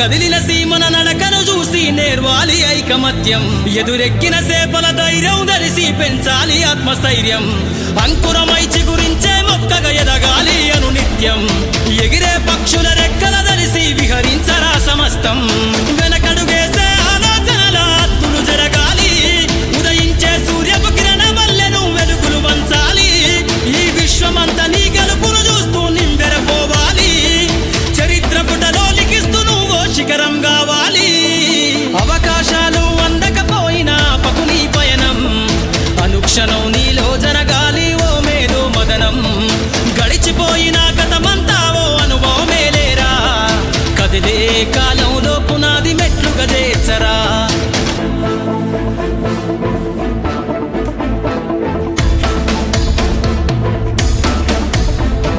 కదిలిన సీమన నడకను చూసి నేర్వాలి ఐకమత్యం. ఎదురెక్కిన సేపల ధైర్యం ధరిసి పెంచాలి ఆత్మస్థైర్యం. అంకురమై చిగురి కావాలి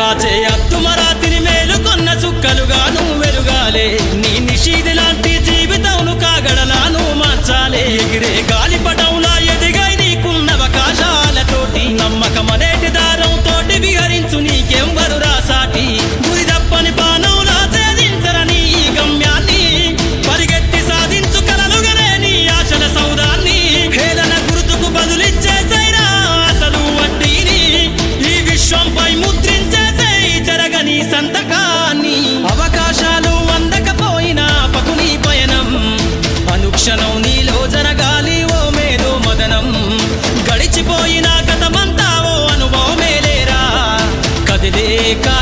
కాచే అత్తుమరాతిని మేలుకొన్న చుక్కలుగా నువ్వు వెలుగాలే. నీ నిషీది లాంటి జీవితంను కాగడలా నువ్వు మార్చాలే. ఎగిరే గాలిపటం ficar.